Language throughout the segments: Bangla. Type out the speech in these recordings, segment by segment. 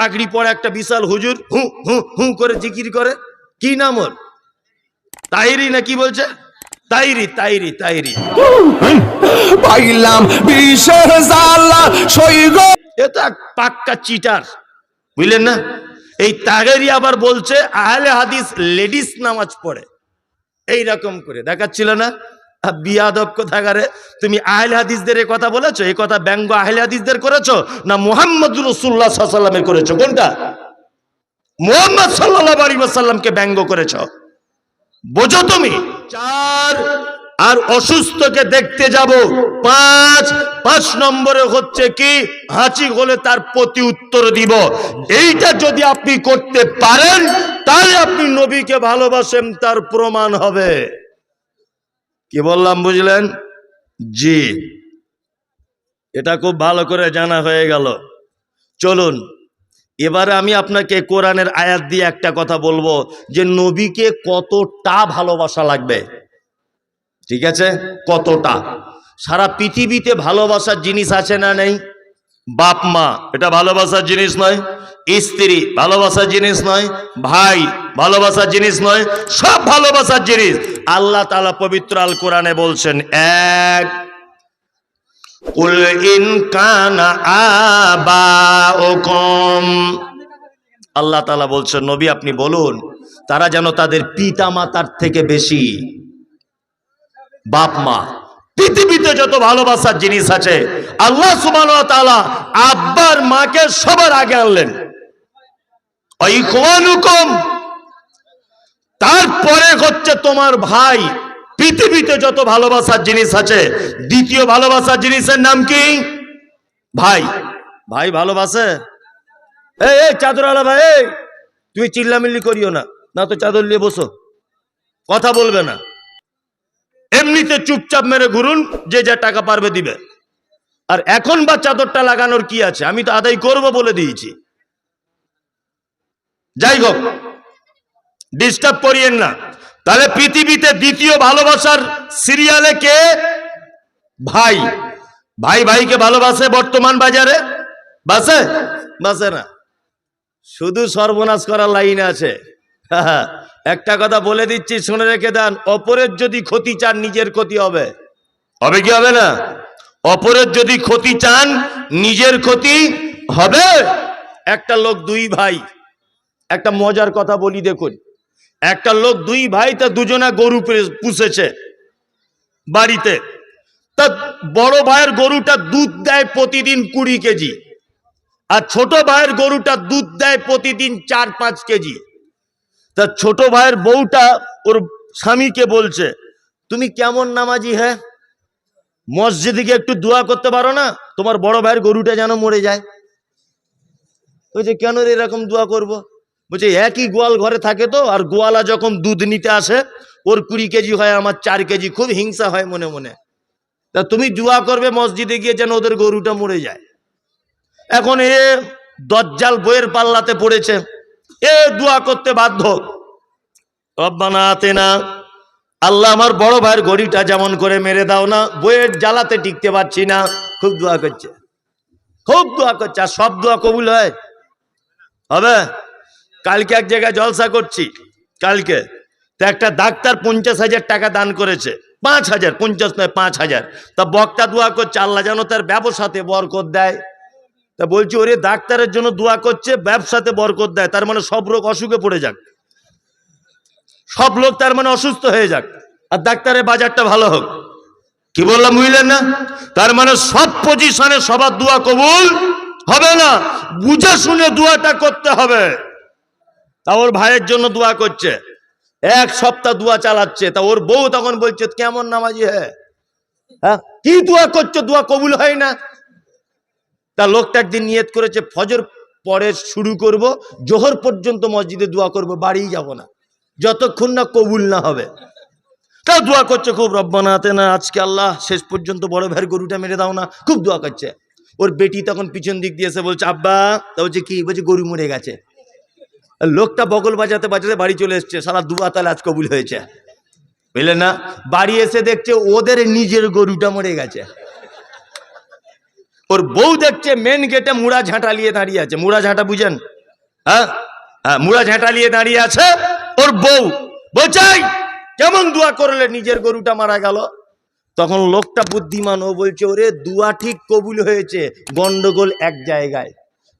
পাগড়ি পরে একটা বিশাল হুজুর হু হু হু করে জিকির করে। কি নাম ওর? তাইরি না কি বলছে? তাইরি তাইরি তাইরি। পাইলাম বিশেষ জ্বালা সইগ এ তো এক পাক্কা চিটার বুঝলেন না? এই তাগেরি আবার বলছে আহলে হাদিস লেডিস নামাজ পড়ে। এই রকম করে দেখাচ্ছিল না? বিয়াদব কোথাকারে? তুমি আহলে হাদিসদের এ কথা বলেছ? এই কথা ব্যঙ্গ আহলে হাদিসদের করেছ? না মোহাম্মদ রসুল্লাহ সাল্লামের করেছ? কোনটা? মোহাম্মদ সাল্লাহ আলী সাল্লামকে ব্যঙ্গ করেছ। বোঝো তুমি। চার, আর অসুস্থকে দেখতে যাব। পাঁচ পাঁচ নম্বরে হচ্ছে কি? হাঁচি হলে তার প্রতি উত্তর দিব। এইটা যদি আপনি করতে পারেন, তাহলে আপনি নবীকে ভালোবাসেন, তার প্রমাণ হবে। কি বললাম বুঝলেন? জি। এটা খুব ভালো করে জানা হয়ে গেল। চলুন, এবারে আমি আপনাকে কোরআনের আয়াত দিয়ে একটা কথা বলব যে নবীকে কতটা ভালোবাসা লাগবে। ঠিক আছে? কতটা? সারা পৃথিবীতে ভালোবাসার জিনিস আছে না নেই? বাপ মা, এটা ভালোবাসার জিনিস নয়। স্ত্রী, ভালোবাসার জিনিস নয়। ভাই, ভালোবাসার জিনিস নয়। সব ভালোবাসার জিনিস। আল্লাহ তাআলা পবিত্র আল কোরআনে বলছেন, এক, কুল ইন কানা আবাউকুম। আল্লাহ তাআলা বলছেন, নবী আপনি বলুন, তারা যেন তাদের পিতা মাতার থেকে বেশি বাপ মা। পৃথিবীতে যত ভালোবাসার জিনিস আছে, আল্লাহ ওয়া আব্বার মাকে সবার আগে আনলেন। তারপরে হচ্ছে তোমার ভাই। পৃথিবীতে যত ভালোবাসার জিনিস আছে, দ্বিতীয় ভালোবাসার জিনিসের নাম কি? ভাই। ভাই ভালোবাসে? চাদর আলা ভাই তুমি চিল্লামিল্লি করিও না। না তো চাদর নিয়ে বসো। কথা বলবে না। এমনিতে চুপচাপ মেরে ঘুরুন, যে যা টাকা পারবে দিবে। আর এখন বা চাদরটা লাগানোর কি আছে? আমি তো আদায় করব বলে দিয়েছি। যাই হোক ডিস্টার্ব করিয়েন না। তাহলে পৃথিবীতে দ্বিতীয় ভালোবাসার সিরিয়ালে কে? ভাই। ভাই ভাইকে ভালোবাসে বর্তমান বাজারে? বাসে? বাসে না। শুধু সর্বনাশ করার লাইন আছে। একটা কথা বলে দিচ্ছি শুনে রেখে দেন। অপরের যদি ক্ষতি চান নিজের ক্ষতি হবে। হবে কি হবে না? অপরের যদি ক্ষতি চান নিজের ক্ষতি হবে। একটা লোক দুই ভাই। একটা মজার কথা বলি দেখুন। একটা লোক দুই ভাই তা দুজনা গরু পুষেছে বাড়িতে। তা বড় ভাইয়ের গরুটা দুধ দেয় প্রতিদিন কুড়ি কেজি আর ছোট ভাইয়ের গরুটা দুধ দেয় প্রতিদিন চার পাঁচ কেজি। তা ছোট ভাইয়ের বউটা ওর স্বামীকে বলছে, তুমি কেমন নামাজি হ্যাঁ? মসজিদে গিয়ে একটু দোয়া করতে পারো না? তোমার বড় ভাইয়ের গরুটা যেন মরে যায়। বলছে, কেন এরকম দোয়া করব। বলছে, একই গোয়াল ঘরে থাকে তো, আর গোয়ালা যখন দুধ নিতে আসে, ওর কুড়ি কেজি হয়, আমার চার কেজি। খুব হিংসা হয় মনে মনে। তা তুমি দোয়া করবে মসজিদে গিয়ে যেন ওদের গরুটা মরে যায়। এখন এ দজ্জাল বইয়ের পাল্লাতে পড়েছে। এ দোয়া করতে বাধ্য। রব্বানা আতে না আল্লাহ আমার বড় ভাইয়ের গড়িটা যেমন করে মেরে দাও না বইয়ের জ্বালাতে টিকতে পারছি না। খুব দোয়া করছে। খুব দোয়া করছে, আর সব দোয়া কবুল হয়। হবে? কালকে এক জায়গায় জলসা করছি, কালকে। তো একটা ডাক্তার পঞ্চাশ হাজার টাকা দান করেছে। পাঁচ হাজার, পঞ্চাশ নয়, পাঁচ হাজার। তা বক্তা দোয়া করছে, আল্লাহ যেন তার ব্যবসাতে বরকত দেয়। তা বলছি, ওরে ডাক্তারের জন্য দোয়া করছে, ব্যবসাতে বরকত দেয়, তার মানে সব রোগ অসুখে পড়ে যাক। সব লোক তার মানে অসুস্থ হয়ে যাক, আর ডাক্তারের বাজারটা ভালো হোক। কি বললাম, বুঝলেন না? তার মানে সব পজিশনে সবার দোয়া কবুল হবে না, বুঝে শুনে দোয়াটা করতে হবে। তা ওর ভাইয়ের জন্য দোয়া করছে, এক সপ্তাহ দোয়া চালাচ্ছে, তা ওর বউ তখন বলছে, কেমন নামাজি হ্যাঁ হ্যাঁ? কি দোয়া করছ, দোয়া কবুল হয় না? তা লোকটা একদিন নিয়ত করেছে, ফজর পরে শুরু করব, জোহর পর্যন্ত মসজিদে দোয়া করব বাড়ি যাব না। যতক্ষণ না কবুল না হবে। তাও দোয়া করছে খুব রব্বানাতে না আজকে আল্লাহ শেষ পর্যন্ত বড় ভাইয়ের গরুটা মেরে দাও না। খুব দোয়া করছে। ওর বেটি তখন পিছন দিক দিয়ে এসে বলছে, আব্বা, তা বলছে কি? বলছে, গরু মরে গেছে। লোকটা বগল বাজাতে বাজাতে বাড়ি চলে এসছে, সারা দুয়া তাহলে আজ কবুল হয়েছে। বুঝলে না? বাড়ি এসে দেখছে ওদের নিজের গরুটা মরে গেছে। ওর বউ দেখছে মেন গেটে মুড়া ঝাঁটা নিয়ে দাঁড়িয়ে আছে। মুড়া ঝাঁটা বুঝেন? হ্যাঁ? হ্যাঁ মুড়া ঝাঁটা নিয়ে দাঁড়িয়ে আছে ওর বউ। বলছাই কেমন দোয়া করলে নিজের গরুটা মারা গেল? তখন লোকটা বুদ্ধিমান, ও বলছে, ওরে, দুয়া ঠিক কবুল হয়েছে, গন্ডগোল এক জায়গায়।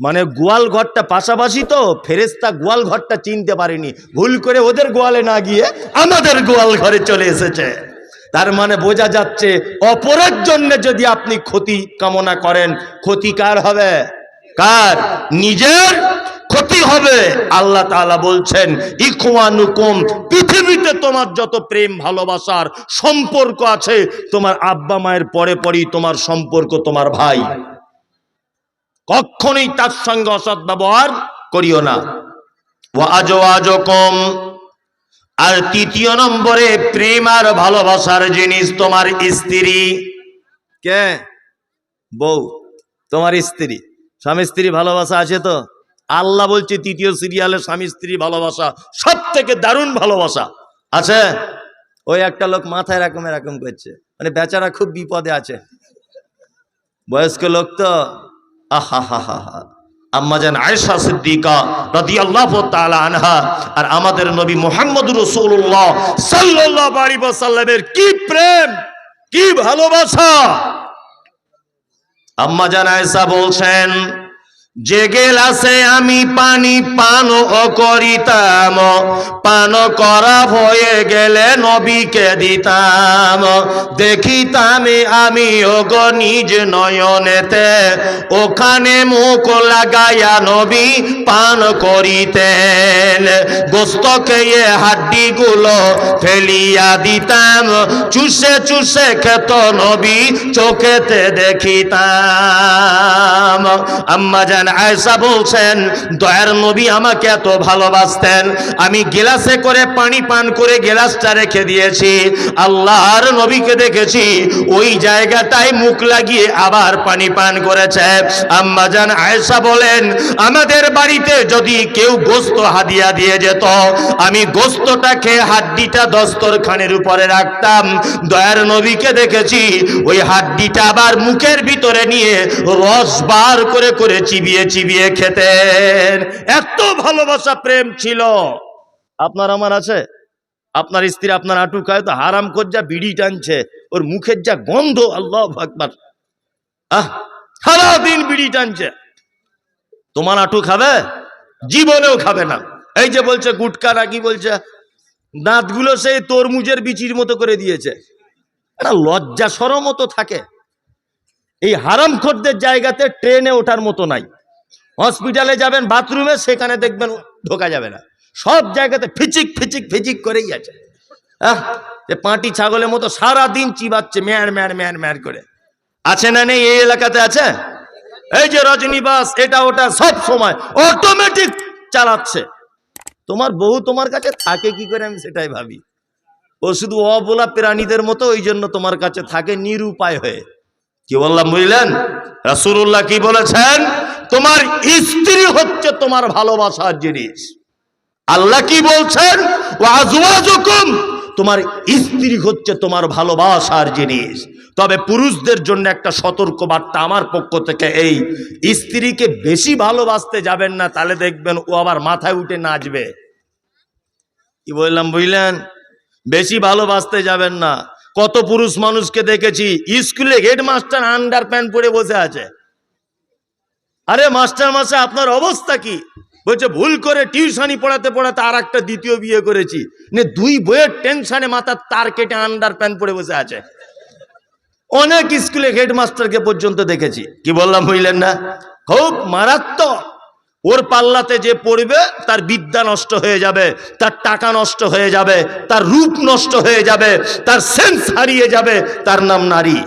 মানে গোয়াল ঘরটা পাশাপাশি তো ফেরেস্তা গোয়াল ঘরটা চিনতে পারেনি। ভুল করে ওদের গোয়ালে না গিয়ে আমাদের গোয়াল ঘরে চলে এসেছে। তার মানে বোঝা যাচ্ছে অপরের জন্য যদি আপনি ক্ষতি কামনা করেন, ক্ষতি কার হবে? কার? নিজের ক্ষতি হবে। আল্লাহ তাআলা বলছেন, ইখওয়ানুকুম, পৃথিবীতে তোমার যত প্রেম, ভালোবাসার সম্পর্ক আছে, তোমার আব্বা মায়ের পরে পরেই তোমার সম্পর্ক তোমার ভাই। কখনোই তার সঙ্গে অসৎ ব্যবহার করিও না। আজো আজো কম আর তৃতীয় নম্বরে প্রেম আর ভালোবাসার জিনিস তোমার স্ত্রী। কে? বউ তোমার স্ত্রী। স্বামী স্ত্রী ভালোবাসা আছে তো? আল্লাহ বলছে তৃতীয় সিরিয়ালে স্বামী স্ত্রী ভালোবাসা সব থেকে দারুণ ভালোবাসা। আছে? ওই একটা লোক মাথায় এরকম এরকম করছে। মানে বেচারা খুব বিপদে আছে। বয়স্ক লোক তো? আহা হা হা হা। আম্মাজান আয়েশা সিদ্দিকা রাদিয়াল্লাহু তাআলা আনহা আর আমাদের নবী মুহাম্মদ রাসূলুল্লাহ সাল্লাল্লাহু আলাইহি ওয়াসাল্লামের কি প্রেম, কি ভালোবাসা। আম্মাজান আয়েশা বলছেন যে গেলাসে আমি পানি পান করিতাম পান করা হয়ে গেলে নবীকে দিতাম। দেখিতাম আমি, ওগ নিজ নয়নেতে, ওখানে মুখ লাগাইয়া নবী পান করিতেন। গোস্তকে এ হাড্ডিগুলো ফেলিয়া দিতাম। চুষে চুষে খেত নবী, চোখেতে দেখিতাম। আম্মা জান আয়সা বলছেন, দয়ার নবী আমাকে এত ভালোবাসতেন। আমি গেলাসে করে পানি পান করে গেলাসটা রেখে দিয়েছি। আল্লাহর নবীকে দেখেছি, ওই জায়গাটায় মুখ লাগিয়ে আবার পানি পান করেছে। আম্মা জান আয়সা বলেন, আমাদের বাড়িতে যদি কেউ গোস্ত হাদিয়া দিয়ে যেত, আমি গোস্তটা খেয়ে হাড্ডিটা দস্তরখানের উপরে রাখতাম। দয়ার নবীকে দেখেছি, ওই হাড্ডিটা আবার মুখের ভিতরে নিয়ে রস বার করে করে চিবিয়ে চিবিয়ে খেতেন। এত ভালোবাসা, প্রেম ছিল। আপনার আমার আছে? আপনার স্ত্রী আপনার আটু খায় তো হারাম যা বিড়ি টানছে। ওর মুখের যা গন্ধ, আল্লাহ আকবার। আহ, সারাদিন বিড়ি টানছে। তোমার আটু খাবে? জীবনেও খাবে না। এই যে বলছে, গুটকা নাকি বলছে? দাঁতগুলো সেই তরমুজের বিচির মতো করে দিয়েছে। একটা লজ্জা সরম তো থাকে। এই হারাম খোরদের জায়গাতে ট্রেনে ওঠার মতো নাই। হসপিটালে যাবেন, বাথরুমে, সেখানে দেখবেন ঢোকা যাবে না। সব জায়গাতে ফিচিক ফিচিক ফিচিক করেই আছে। আহ, যে পাঁটি ছাগলের মতো সারা দিন চিবাচ্ছে ম্যার ম্যার ম্যার ম্যার করে। আছে না নেই এই এলাকাতে আছে? এই যে রজনীবাস এটা ওটা সব সময় অটোমেটিক চালাচ্ছে। তোমার বউ তোমার কাছে থাকে কি করে? আমি সেটাই ভাবি। ও শুধু অবলা প্রাণীদের মতো, ওই জন্য তোমার কাছে থাকে নিরুপায় হয়ে। কি বললাম বুঝলেন? রাসূলুল্লাহ কি বলেছেন? তোমার স্ত্রী হচ্ছে তোমার ভালোবাসার জিনিস। আল্লাহ কি বলছেন? তোমার স্ত্রী হচ্ছে তোমার ভালোবাসার জিনিস। তবে পুরুষদের জন্য একটা সতর্ক বার্তা আমার পক্ষ থেকে এই, স্ত্রীকে বেশি ভালোবাসতে যাবেন না, তাহলে দেখবেন ও আবার মাথায় উঠে নাচবে। কি বললাম বুঝলেন? বেশি ভালোবাসতে যাবেন না। কত পুরুষ মানুষকে দেখেছি, স্কুলে হেডমাস্টার আন্ডার প্যান্ট পরে বসে আছে। আরে মাস্টার মাসে আপনার অবস্থা কি? বলছে, ভুল করে টিউশনি পড়াতে পড়াতে আর একটা দ্বিতীয় বিয়ে করেছি। দুই বইয়ের টেনশনে মাথার তার কেটে আন্ডার প্যান্ট পরে বসে আছে। অনেক স্কুলে হেডমাস্টারকে পর্যন্ত দেখেছি। কি বললাম বুঝলেন না? খুব মারাত্মক। ওর পাল্লাতে যে পড়বে, তার বিদ্যা নষ্ট হয়ে যাবে, তার টাকা নষ্ট হয়ে যাবে, তার রূপ নষ্ট হয়ে যাবে, তার সেন্স হারিয়ে যাবে, তার নাম নারী।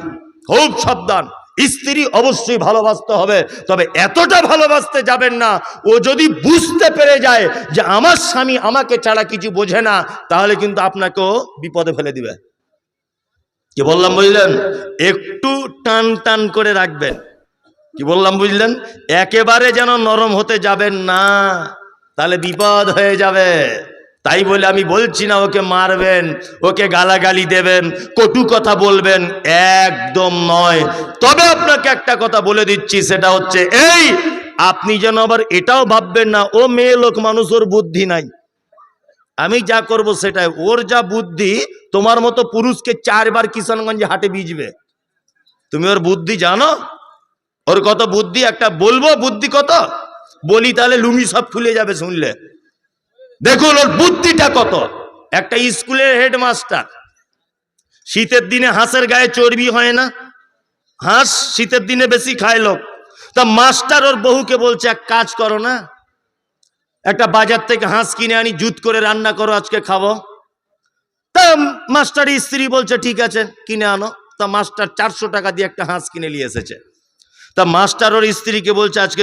খুব সাবধান। স্ত্রী অবশ্যই ভালোবাসতে হবে, তবে এতটা ভালোবাসতে যাবেন না, ও যদি বুঝতে পেরে যায় যে আমার স্বামী আমাকে ছাড়া কিছু বোঝে না, তাহলে কিন্তু আপনাকেও বিপদে ফেলে দিবে। কি বললাম বুঝলেন? একটু টান টান করে রাখবেন। কি বললাম বুঝলেন? একেবারে যেন নরম হতে যাবেন না, তাহলে বিপদ হয়ে যাবে। তাই বলে আমি বলছি না ওকে মারবেন, ওকে গালাগালি দেবেন, কটু কথা বলবেন, একদম নয়। তবে আপনাকে একটা কথা বলে দিচ্ছি, সেটা হচ্ছে এই, আপনি যেন আবার এটাও ভাববেন না, ও মেয়ে লোক মানুষ, ওর বুদ্ধি নাই। আমি যা করব সেটাই, ওর যা বুদ্ধি, তোমার মতো পুরুষকে চারবার কিষানগঞ্জে হাটে বিজবে তুমি ওর বুদ্ধি জানো? ওর কত বুদ্ধি? একটা বলব বুদ্ধি কত? বলি তাহলে লুঙ্গি সব খুলে যাবে শুনলে। দেখুন ওর বুদ্ধিটা কত। একটা স্কুলের হেডমাস্টার। শীতের দিনে হাঁসের গায়ে চর্বি হয় না। হাঁস শীতের দিনে বেশি খায় লোক। তা মাস্টার ওর বহুকে বলছে, এক কাজ করো না। একটা বাজার থেকে হাঁস কিনে আনি, জুত করে রান্না করো, আজকে খাব। তা মাস্টার স্ত্রী বলছে, ঠিক আছে, কিনে আনো। তা মাস্টার চারশো টাকা দিয়ে একটা হাঁস কিনে নিয়ে এসেছে। তা মাস্টার ওর স্ত্রীকে বলছে আজকে